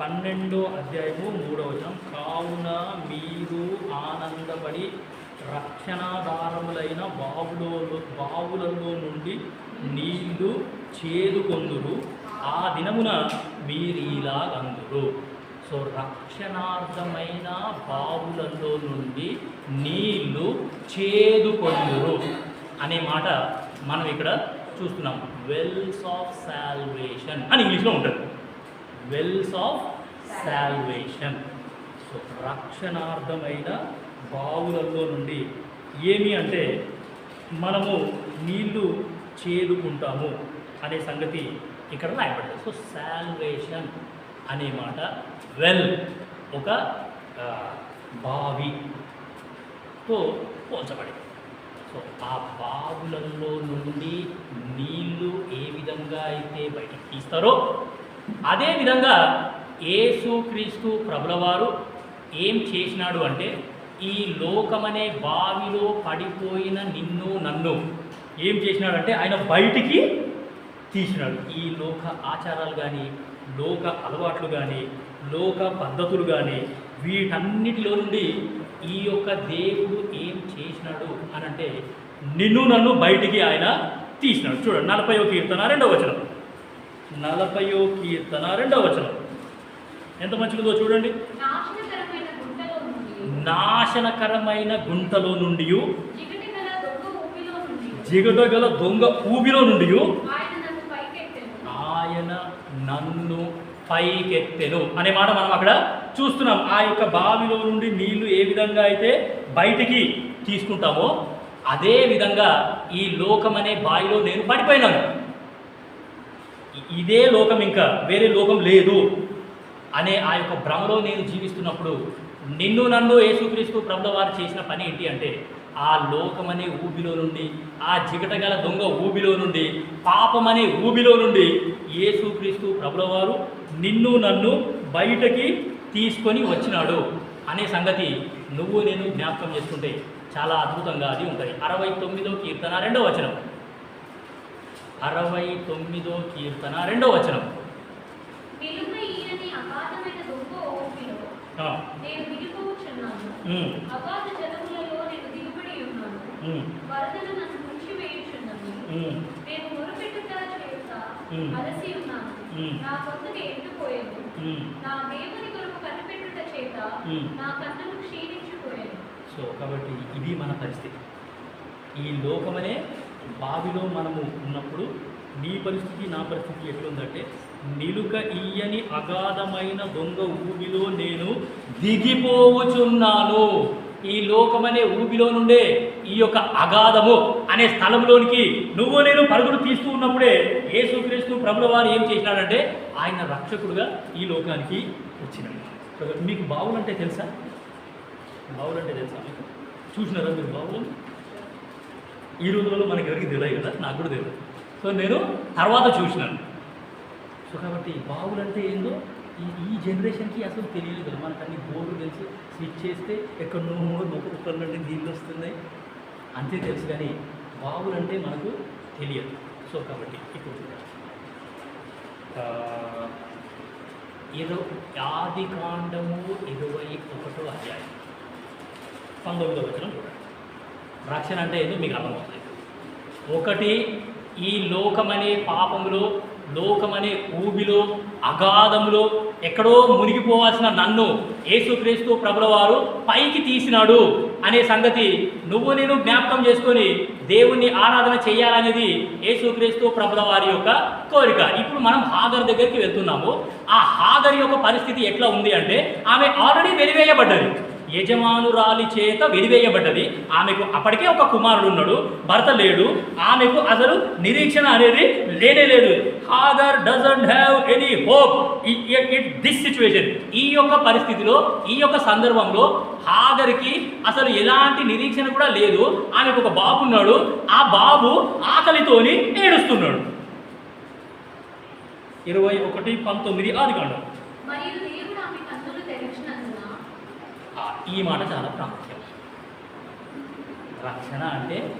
పన్నెండో అధ్యాయము మూడవ వచనం. కావున మీరు ఆనందపడి రక్షణాధారములైన బావులో బావులలో నుండి నీళ్ళు చేదుకొందురు. ఆ దినమున మీరు ఇలా అందురు సో రక్షణార్థమైన బావులలో నుండి నీళ్ళు చేదుకొందురు అనే మాట మనం ఇక్కడ చూస్తున్నాం. వెల్స్ ఆఫ్ సాల్వేషన్ అని ఇంగ్లీష్లో ఉంటుంది. వెల్స్ ఆఫ్ శాల్వేషన్ సో రక్షణార్థమైన బావులలో నుండి ఏమి అంటే మనము నీళ్ళు చేదుకుంటాము అనే సంగతి ఇక్కడ రాయబడ్డది. సో శాల్వేషన్ అనే మాట వెల్ ఒక బావితో పోల్చబడింది. సో ఆ బావులలో నుండి నీళ్ళు ఏ విధంగా అయితే బయటకు తీస్తారో అదే విధంగా ప్రభులవారు ఏం చేసినాడు అంటే ఈ లోకమనే బావిలో పడిపోయిన నిన్ను నన్ను ఏం చేసినాడంటే ఆయన బయటికి తీసినాడు. ఈ లోక ఆచారాలు కానీ లోక అలవాట్లు కానీ లోక పద్ధతులు కానీ వీటన్నిటిలో నుండి ఈ యొక్క దేవుడు ఏం చేసినాడు అని అంటే నిన్ను నన్ను బయటికి ఆయన తీసినాడు. చూడండి నలభై ఒక కీర్తన రెండవ వచనం. నలభయో కీర్తన రెండవ వచనం. ఎంత మంచిగుందో చూడండి. నాశనకరమైన గుంటలో నుండి జిగటి గల దొంగ ఊబిలో నుండి ఆయన నన్ను పైకెత్తెను. అనే మాట మనం అక్కడ చూస్తున్నాం. ఆ యొక్క బావిలో నుండి నీళ్ళు ఏ విధంగా అయితే బయటికి తీసుకుంటామో అదే విధంగా ఈ లోకం అనే బావిలో నేను పడిపోయినాను. ఇదే లోకం ఇంకా వేరే లోకం లేదు అనే ఆ యొక్క భ్రమలో నేను జీవిస్తున్నప్పుడు నిన్ను నన్ను యేసుక్రీస్తు ప్రభుల వారు చేసిన పని ఏంటి అంటే ఆ లోకమనే ఊబిలో నుండి ఆ జిగటగల దొంగ ఊబిలో నుండి పాపమనే ఊబిలో నుండి యేసుక్రీస్తు ప్రభుల వారు నిన్ను నన్ను బయటకి తీసుకొని వచ్చినాడు అనే సంగతి నువ్వు నేను జ్ఞాపకం చేసుకుంటే చాలా అద్భుతంగా అది ఉంటుంది. అరవై తొమ్మిదో కీర్తన రెండో వచనం. అరవై తొమ్మిదో కీర్తన రెండో వచనం. సో కాబట్టి ఇది మన పరిస్థితి. ఈ లోకమనే బావిలో మనము ఉన్నప్పుడు నీ పరిస్థితి నా పరిస్థితి ఎట్లుందంటే నిలుక ఇయ్యని అగాధమైన దొంగ ఊబిలో నేను దిగిపోవచున్నాను ఈ లోకమనే ఊబిలో నుండే ఈ యొక్క అగాధము అనే స్థలంలోనికి నువ్వు నేను పరుగులు తీస్తూ ఉన్నప్పుడే యేసుక్రీస్తు ప్రభుల వారు ఏం చేసినాడంటే ఆయన రక్షకుడుగా ఈ లోకానికి వచ్చినాడు మీకు బావులంటే తెలుసా? బావులు అంటే తెలుసా మీకు? చూసినారా మీరు బావులు? ఈ రోజులలో మనకి ఎవరికి తెలియదు కదా? నాకు కూడా తెలియదు. సో నేను తర్వాత చూసినాను. సో కాబట్టి బావులు అంటే ఏందో ఈ ఈ జనరేషన్కి అసలు తెలియదు కదా. మనకు అన్ని బోర్డు తెలిసి స్విచ్ చేస్తే ఎక్కడో మొక్క నుండి నీళ్ళు వస్తున్నాయి. అంతే తెలుసు కానీ బావులు అంటే మనకు తెలియదు. సో కాబట్టి ఇప్పుడు ఏదో ఆది కాండము ఇరవై ఒకటో అధ్యాయం. పంతొమ్మిదో వచనం కూడా రక్షణ అంటే ఏందో మీకు అర్థమవుతుంది. ఒకటి ఈ లోకమనే పాపములో లోకమనే ఊబిలో అగాధములో ఎక్కడో మునిగిపోవాల్సిన నన్ను యేసుక్రీస్తు ప్రభుల వారు పైకి తీసినాడు అనే సంగతి నువ్వు నేను జ్ఞాపకం చేసుకొని దేవుణ్ణి ఆరాధన చేయాలనేది యేసుక్రీస్తు ప్రభుల వారి యొక్క కోరిక. ఇప్పుడు మనం హాగర్ దగ్గరికి వెళ్తున్నాము. ఆ హాగర్ యొక్క పరిస్థితి ఎట్లా ఉంది అంటే ఆమె ఆల్రెడీ వెలివేయబడ్డది. యజమానురాలి చేత వెలివేయబడ్డది ఆమెకు అప్పటికే ఒక కుమారుడు ఉన్నాడు భర్త లేడు. ఆమెకు అసలు నిరీక్షణ అనేది లేనే లేదు. Hagar doesn't have any hope it this situation ఈ యొక్క పరిస్థితిలో ఈ యొక్క సందర్భంలో హాగర్కి అసలు ఎలాంటి నిరీక్షణ కూడా లేదు. ఆమెకు ఒక బాబు ఉన్నాడు. ఆ బాబు ఆకలితోని ఏడుస్తున్నాడు. ఇరవై ఒకటి పంతొమ్మిది ఆది కాండం మరియు దేవుడు ఆమె కన్నులు తెరిచినందున ఆ, ఈ మాట చాలా ప్రాముఖ్యం. రక్షణ అంటే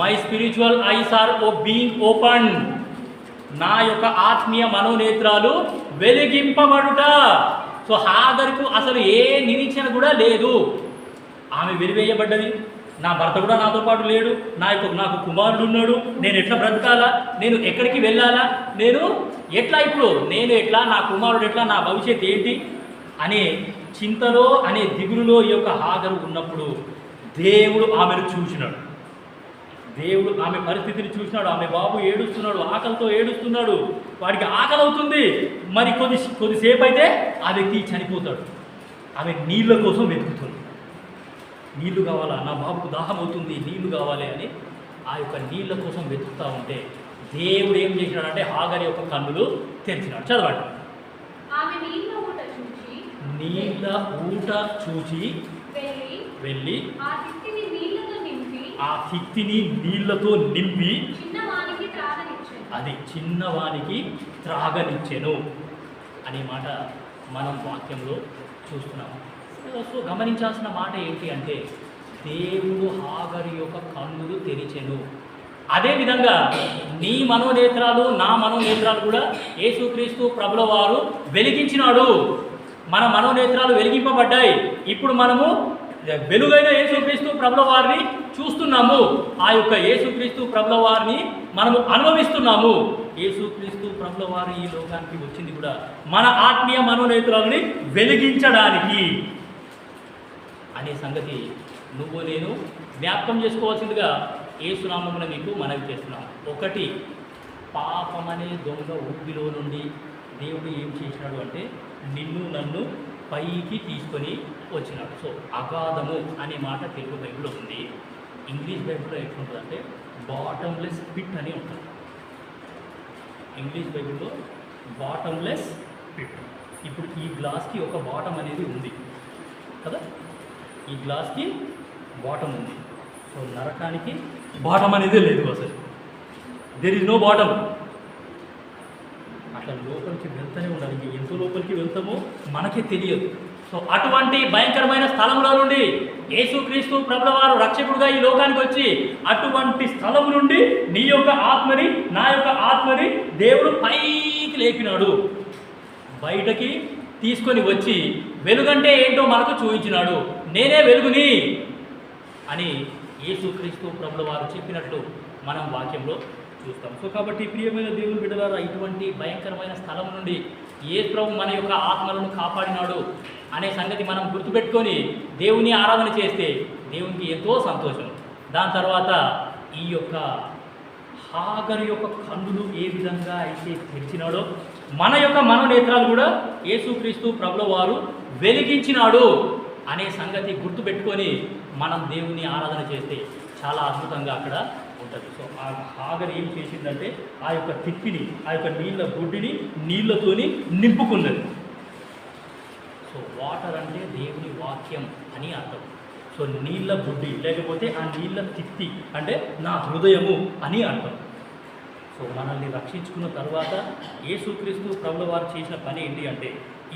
my spiritual eyes are oh being open నా యొక్క ఆత్మీయ మనోనేత్రాలు వెలిగింపబడుట. సో హాదర్కు అసలు ఏ నిరీక్షణ కూడా లేదు. ఆమె వెలివేయబడ్డది. నా భర్త కూడా నాతో పాటు లేడు. నా యొక్క నాకు కుమారుడు ఉన్నాడు. నేను ఎట్లా బ్రతకాలా? నేను ఎక్కడికి వెళ్ళాలా? నేను ఎట్లా ఇప్పుడు? నేను ఎట్లా? నా కుమారుడు ఎట్లా? నా భవిష్యత్ ఏంటి? అనే చింతలో అనే దిగులులో ఈ యొక్క హాగరు ఉన్నప్పుడు దేవుడు ఆమెను చూసినాడు. దేవుడు ఆమె పరిస్థితిని చూసినాడు. ఆమె బాబు ఏడుస్తున్నాడు ఆకలితో ఏడుస్తున్నాడు. వాడికి ఆకలి అవుతుంది. మరి కొద్ది కొద్దిసేపు అయితే ఆ వ్యక్తి చనిపోతాడు. ఆమె నీళ్ళ కోసం వెతుకుతుంది. నీళ్ళు కావాలా? నా బాబుకు దాహం అవుతుంది నీళ్ళు కావాలి అని ఆ యొక్క నీళ్ళ కోసం వెతుకుతూ ఉంటే దేవుడు ఏం చేసినాడంటే హాగరి యొక్క కన్నులు తెరిచినాడు. చదవండి ఆమె నీళ్ళ ఊట చూచి నీళ్ళ ఊట చూచి వెళ్ళి ఆ తిత్తిని నీళ్ళతో నింపి అది చిన్నవానికి త్రాగనిచ్చెను అనే మాట మనం వాక్యంలో చూస్తున్నాం సో- సో గమనించాల్సిన మాట ఏంటి అంటే దేవుడు హాగరి యొక్క కన్నులు తెరిచెను. అదేవిధంగా నీ మనోనేత్రాలు నా మనోనేత్రాలు కూడా యేసుక్రీస్తు ప్రభుల వారు వెలిగించినాడు. మన మనోనేత్రాలు వెలిగింపబడ్డాయి. ఇప్పుడు మనము వెలుగైన యేసుక్రీస్తు ప్రభుల వారిని చూస్తున్నాము. ఆ యొక్క యేసుక్రీస్తు ప్రభుల వారిని మనము అనుభవిస్తున్నాము. యేసుక్రీస్తు ప్రభుల వారు ఈ లోకానికి వచ్చింది కూడా మన ఆత్మీయ మనోనేత్రాలని వెలిగించడానికి. అనే సంగతి నువ్వు నేను జ్ఞాపకం చేసుకోవాల్సిందిగా ఏసునామమున నీకు మనవి చేస్తున్నాం. ఒకటి పాపమనే దొంగ ఊపిలో నుండి దేవుడు ఏం చేసినాడు అంటే నిన్ను నన్ను పైకి తీసుకొని వచ్చినాడు. సో అగాధము అనే మాట తెలుగు బైబిల్లో ఉంది. ఇంగ్లీష్ బైబిల్లో ఎట్లుంటుంది అంటే బాటమ్లెస్ పిట్ అని ఉంటుంది. ఇంగ్లీష్ బైబిల్లో బాటమ్లెస్ పిట్ ఇప్పుడు ఈ గ్లాస్కి ఒక బాటమ్ అనేది ఉంది. కదా? ఈ గ్లాస్కి బాటమ్ ఉంది. సో నరకానికి బాటమ్ అనేది లేదు అసలు. దెర్ ఇస్ నో బాటమ్ అట్లా లోపలికి వెళ్తూనే ఉండాలి. ఇంక ఎంత లోపలికి వెళ్తామో మనకే తెలియదు. సో అటువంటి భయంకరమైన స్థలంలో నుండి యేసుక్రీస్తు ప్రభులవారు రక్షకుడుగా ఈ లోకానికి వచ్చి అటువంటి స్థలం నుండి నీ యొక్క ఆత్మని నా యొక్క ఆత్మని దేవుడు పైకి లేపినాడు. బయటకి తీసుకొని వచ్చి వెలుగంటే ఏంటో మనకు చూపించినాడు. నేనే వెలుగుని అని యేసుక్రీస్తు ప్రభుల వారు చెప్పినట్లు మనం వాక్యంలో చూస్తాం. సో కాబట్టి ప్రియమైన దేవుని బిడ్డలారా ఇటువంటి భయంకరమైన స్థలం నుండి ఏ ప్రభు మన యొక్క ఆత్మలను కాపాడినాడు అనే సంగతి మనం గుర్తుపెట్టుకొని దేవుని ఆరాధన చేస్తే దేవునికి ఎంతో సంతోషం. దాని తర్వాత ఈ యొక్క హాగరు యొక్క కన్నులు ఏ విధంగా అయితే తెరిచినాడో మన యొక్క మనోనేత్రాలు కూడా యేసుక్రీస్తు ప్రభుల వారు వెలిగించినాడు అనే సంగతి గుర్తుపెట్టుకొని మనం దేవుని ఆరాధన చేస్తే చాలా అద్భుతంగా అక్కడ ఉంటుంది సో ఆ హాగర్ ఏం చేసిందంటే ఆ యొక్క తిప్పిని ఆ యొక్క నీళ్ళ గుడ్డిని నీళ్ళతోని నింపుకున్నది. సో వాటర్ అంటే దేవుని వాక్యం అని అర్థం. సో నీళ్ళ బుడ్డి లేకపోతే ఆ నీళ్ళ తిత్తి అంటే నా హృదయము అని అర్థం. సో మనల్ని రక్షించుకున్న తర్వాత యేసుక్రీస్తు ప్రభుల వారు చేసిన పని ఏంటి అంటే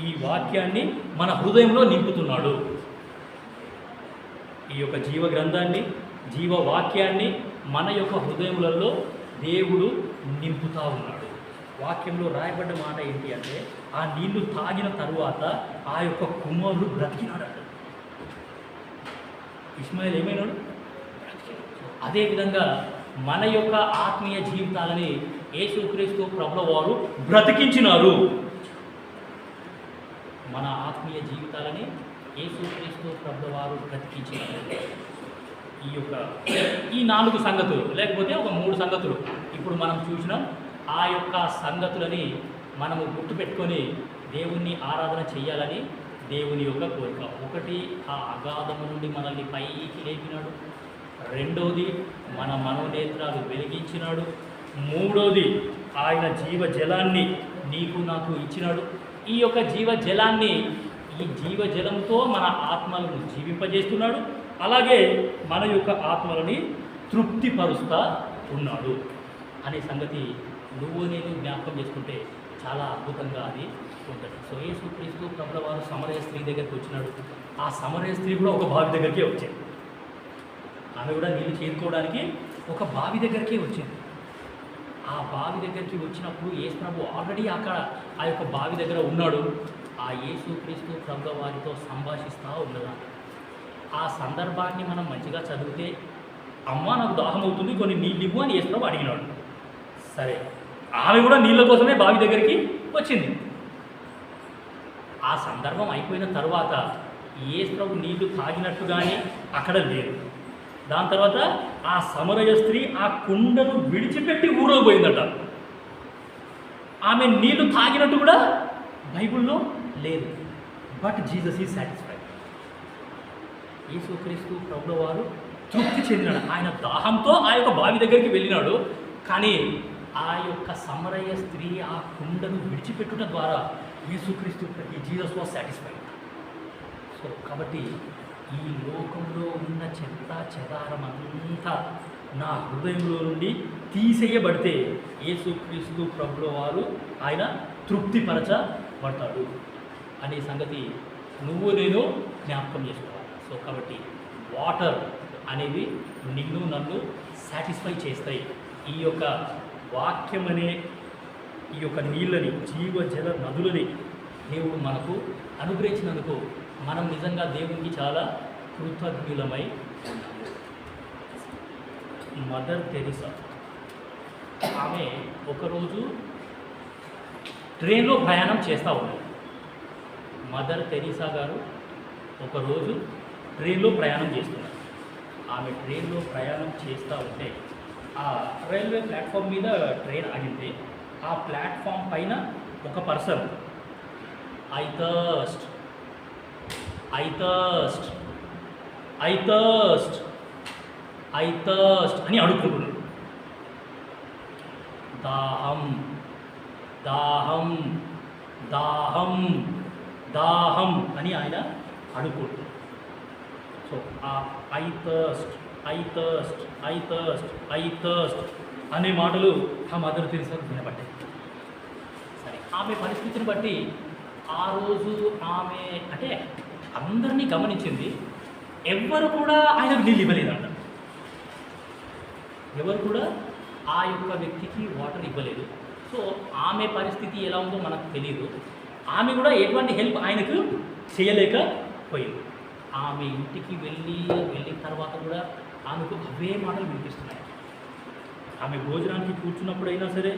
ఈ వాక్యాన్ని మన హృదయంలో నింపుతున్నాడు. ఈ యొక్క జీవ గ్రంథాన్ని జీవ వాక్యాన్ని మన యొక్క హృదయములలో దేవుడు నింపుతా ఉన్నాడు. వాక్యంలో రాయబడ్డ మాట ఏంటి అంటే ఆ నీళ్ళు తాగిన తరువాత ఆ యొక్క కుమారుడు బ్రతికినాడట. ఇస్మాయిల్ ఏమైనాడు? అదేవిధంగా మన యొక్క ఆత్మీయ జీవితాలని యేసుక్రీస్తు ప్రభుల వారు బ్రతికించినారు. మన ఆత్మీయ జీవితాలని యేసుక్రీస్తు ప్రభుల వారు బ్రతికించినారు. ఈ యొక్క ఈ నాలుగు సంగతులు లేకపోతే ఒక మూడు సంగతులు ఇప్పుడు మనం చూసినాం. ఆ యొక్క సంగతులని మనము గుర్తుపెట్టుకొని దేవుణ్ణి ఆరాధన చేయాలని దేవుని యొక్క కోరిక. ఒకటి ఆ అగాధము నుండి మనల్ని పైకి లేపినాడు. రెండోది మన మనోనేత్రాలు వెలిగించినాడు. మూడోది ఆయన జీవ జలాన్ని నీకు నాకు ఇచ్చినాడు. ఈ యొక్క జీవ జలాన్ని ఈ జీవజలంతో మన ఆత్మలను జీవింపజేస్తున్నాడు. అలాగే మన యొక్క ఆత్మలని తృప్తిపరుస్తా ఉన్నాడు అనే సంగతి నువ్వు నేను జ్ఞాపకం చేసుకుంటే చాలా అద్భుతంగా అది ఉంటుంది. సో యేసుక్రీస్తు ప్రభుల వారు సమరయ స్త్రీ దగ్గరికి వచ్చినాడు. ఆ సమరయ స్త్రీ కూడా ఒక బావి దగ్గరికే వచ్చింది ఆమె కూడా నీళ్ళు చేరుకోవడానికి ఒక బావి దగ్గరికే వచ్చింది. ఆ బావి దగ్గరికి వచ్చినప్పుడు యేసు ప్రభు ఆల్రెడీ అక్కడ ఆ యొక్క బావి దగ్గర ఉన్నాడు. ఆ యేసు క్రీస్తు ప్రభుల వారితో సంభాషిస్తూ ఉన్నదా ఆ సందర్భాన్ని మనం మంచిగా చదివితే అమ్మ నాకు దాహం అవుతుంది కొన్ని నీళ్ళు ఇవ్వు అని యేసు అడిగినాడు. సరే ఆమె కూడా నీళ్ళ కోసమే బావి దగ్గరికి వచ్చింది. ఆ సందర్భం అయిపోయిన తర్వాత యేసు నీళ్ళు తాగినట్టుగానే అక్కడ లేదు దాని తర్వాత ఆ సమరయ స్త్రీ ఆ కుండను విడిచిపెట్టి ఊరో పోయిందట. ఆమె నీళ్ళు తాగినట్టు కూడా బైబిల్లో లేదు. బట్ జీసస్ ఈ సాటిస్ఫై యేసుక్రీస్తు ప్రభుల వారు తృప్తి చెందినాడు. ఆయన దాహంతో ఆ యొక్క బావి దగ్గరికి వెళ్ళినాడు. కానీ ఆ యొక్క సమరయ్య స్త్రీ ఆ కుండను విడిచిపెట్టుట ద్వారా యేసుక్రీస్తు ఈ జీసస్ వాజ్ సాటిస్ఫైడ్ సో కాబట్టి ఈ లోకంలో ఉన్న చెత్త చెదారం అంతా నా హృదయంలో నుండి తీసేయబడితే యేసుక్రీస్తు ప్రభుల వారు ఆయన తృప్తిపరచబడతాడు అనే సంగతి నువ్వు నేను జ్ఞాపకం చేసుకోవాలి. సో కాబట్టి వాటర్ అనేవి నిన్ను నన్ను సాటిస్ఫై చేస్తాయి. ఈ యొక్క వాక్యం అనే ఈ యొక్క నీళ్ళని జీవజల నదులని దేవుడు మనకు అనుగ్రహించినందుకు మనం నిజంగా దేవునికి చాలా కృతజ్ఞులమై మదర్ తెరిసా ఆమె ఒకరోజు ట్రైన్లో ప్రయాణం చేస్తూ ఉన్నారు మదర్ తెరీసా గారు ఒకరోజు ట్రైన్లో ప్రయాణం చేస్తున్నారు. ఆమె ట్రైన్లో ప్రయాణం చేస్తూ ఉంటే ఆ రైల్వే ప్లాట్ఫామ్ మీద ట్రైన్ ఆగింది. ఆ ప్లాట్ఫామ్ పైన ఒక person. I thirst I thirst I thirst I thirst అని అడుగుతున్నాడు దాహం. దాహం. దాహం. దాహం అని ఆయన అడుగుతున్నాడు సో ఆ I thirst I thirst I thirst I thirst అనే మాటలు ఆ మదర్ తెరిసాకు వినబడ్డాయి. సరే ఆమె పరిస్థితిని బట్టి ఆ రోజు ఆమె అంటే అందరినీ గమనించింది ఎవ్వరు కూడా ఆయనకు నీళ్ళు ఇవ్వలేదంట. ఎవరు కూడా ఆ యొక్క వ్యక్తికి వాటర్ ఇవ్వలేదు. సో ఆమె పరిస్థితి ఎలా ఉందో మనకు తెలియదు ఆమె కూడా ఎటువంటి హెల్ప్ ఆయనకు చేయలేకపోయింది. ఆమె ఇంటికి వెళ్ళి వెళ్ళిన తర్వాత కూడా ఆమెకు అవే మాటలు వినిపిస్తున్నాయి. ఆమె భోజనానికి కూర్చున్నప్పుడైనా సరే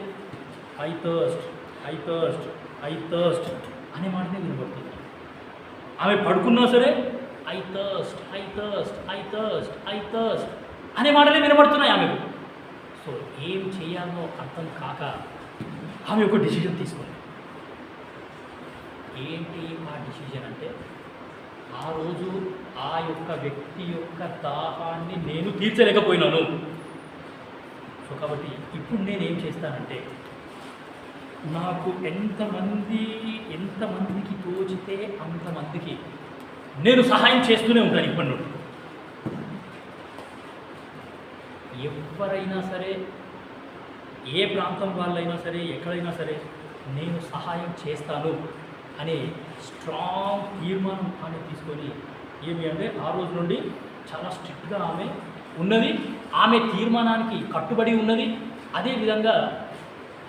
I thirst I thirst I thirst అనే మాటనే వినబడుతుంది. ఆమె పడుకున్నా సరే I thirst I thirst I thirst I thirst అనే మాటలే వినబడుతున్నాయి ఆమెకు. సో ఏం చేయాలో అర్థం కాక ఆమె ఒక డిసిజన్ తీసుకుంది. ఏంటి ఆ డిసిజన్ అంటే ఆ రోజు ఆ యొక్క వ్యక్తి యొక్క దాహాన్ని నేను తీర్చలేకపోయినాను. సో కాబట్టి ఇప్పుడు నేను ఏం చేస్తానంటే నాకు ఎంతమంది ఎంతమందికి తోచితే అంతమందికి నేను సహాయం చేస్తూనే ఉంటాను ఇప్పటి నుండి ఎవరైనా సరే ఏ ప్రాంతం వాళ్ళైనా సరే ఎక్కడైనా సరే నేను సహాయం చేస్తాను అనే స్ట్రాంగ్ తీర్మానం అనేది తీసుకొని ఏమి అంటే ఆ రోజు నుండి చాలా స్ట్రిక్ట్గా ఆమె ఉన్నది. ఆమె తీర్మానానికి కట్టుబడి ఉన్నది. అదేవిధంగా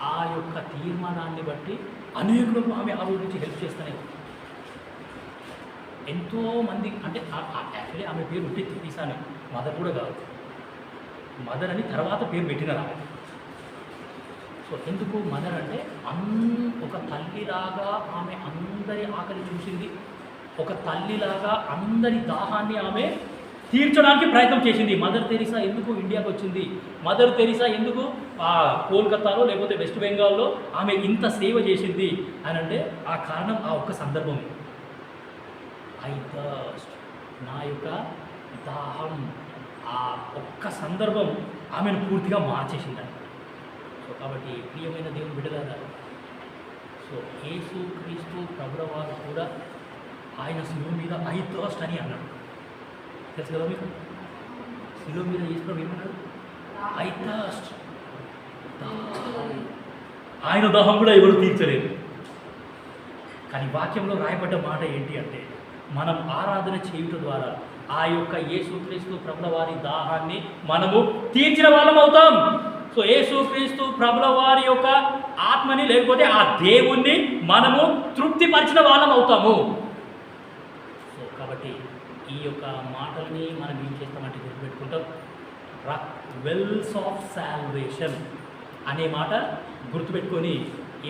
ఆ యొక్క తీర్మానాన్ని బట్టి అనేకులకు ఆమె ఆ రోజు నుంచి హెల్ప్ చేస్తూనే ఎంతోమంది అంటే యాక్చువల్లీ ఆమె పేరు ఉంటే తీసాను. మదర్ కూడా కాదు. మదర్ అని తర్వాత పేరు పెట్టినారు ఆమె. సో ఎందుకు మదర్ అంటే అన్ ఒక తల్లిలాగా ఆమె అందరి ఆకలి చూసింది. ఒక తల్లిలాగా అందరి దాహాన్ని ఆమె తీర్చడానికి ప్రయత్నం చేసింది. మదర్ తెరిసా ఎందుకు ఇండియాకి వచ్చింది? మదర్ తెరిసా ఎందుకు ఆ కోల్కతాలో లేకపోతే వెస్ట్ బెంగాల్లో ఆమె ఇంత సేవ చేసింది అని అంటే ఆ కారణం ఆ ఒక్క సందర్భం. I thirst. నా యొక్క దాహం ఆ ఒక్క సందర్భం ఆమెను పూర్తిగా మార్చేసింది కాబట్టి ప్రియమైన దేవుని బిడ్డలారా సో యేసు క్రీస్తు ప్రభువారు కూడా ఆయన శిలువు మీద ఐ థర్స్ట్ అని అన్నాడు తెలుసు కదా మీకు? శిలువు మీద యేసు ఏమన్నాడు ఐ థర్స్ట్ ఆయన దాహం కూడా ఎవరు తీర్చలేదు. కానీ వాక్యంలో రాయబడ్డ మాట ఏంటి అంటే మనం ఆరాధన చేయుట ద్వారా ఆ యొక్క యేసుక్రీస్తు ప్రభుల వారి దాహాన్ని మనము తీర్చిన వాళ్ళం అవుతాం. సో యేసుక్రీస్తు ప్రభుల వారి యొక్క ఆత్మని లేకపోతే ఆ దేవుణ్ణి మనము తృప్తిపరిచిన వాళ్ళం అవుతాము. సో కాబట్టి ఈ యొక్క మాటల్ని మనం ఏం చేస్తామంటే గుర్తుపెట్టుకుంటాం. వెల్స్ ఆఫ్ సాల్వేషన్ అనే మాట గుర్తుపెట్టుకొని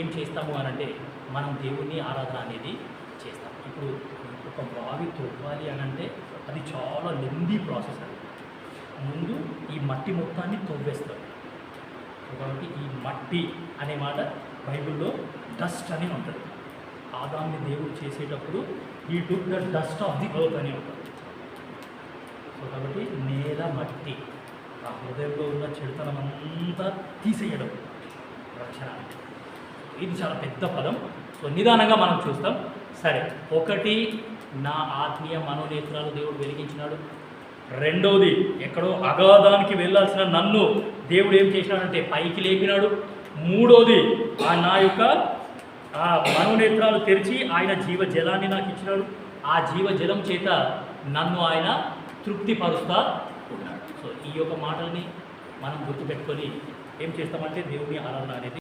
ఏం చేస్తాము అనంటే మనం దేవుణ్ణి ఆరాధన అనేది చేస్తాం. ఇప్పుడు ఒక బావి తవ్వాలి అని అంటే అది చాలా లెందీ ప్రాసెస్ అది. ముందు ఈ మట్టి మొత్తాన్ని తవ్వేస్తారు. కాబట్టి ఈ మట్టి అనే మాట బైబిల్లో డస్ట్ అని ఉంటుంది. ఆదాన్ని దేవుడు చేసేటప్పుడు he took the dust of the earth అని ఉంటుంది సో కాబట్టి నేల మట్టి ఆ హృదయంలో ఉన్న చెడుతనం అంతా తీసేయడం రక్షణ ఇది చాలా పెద్ద పదం సో నిదానంగా మనం చూస్తాం. సరే ఒకటి నా ఆత్మీయ మనోనేత్రాలు దేవుడు వెలిగించినాడు. రెండోది ఎక్కడో అగాధానికి వెళ్ళాల్సిన నన్ను దేవుడు ఏం చేసినాడంటే పైకి లేపినాడు. మూడోది ఆ నా యొక్క ఆ మనోనేత్రాలు తెరిచి ఆయన జీవ జలాన్ని నాకు ఇచ్చినాడు. ఆ జీవ జలం చేత నన్ను ఆయన తృప్తిపరుస్తా ఉన్నాడు. సో ఈ యొక్క మాటల్ని మనం గుర్తుపెట్టుకొని ఏం చేస్తామంటే దేవుని ఆరాధన అనేది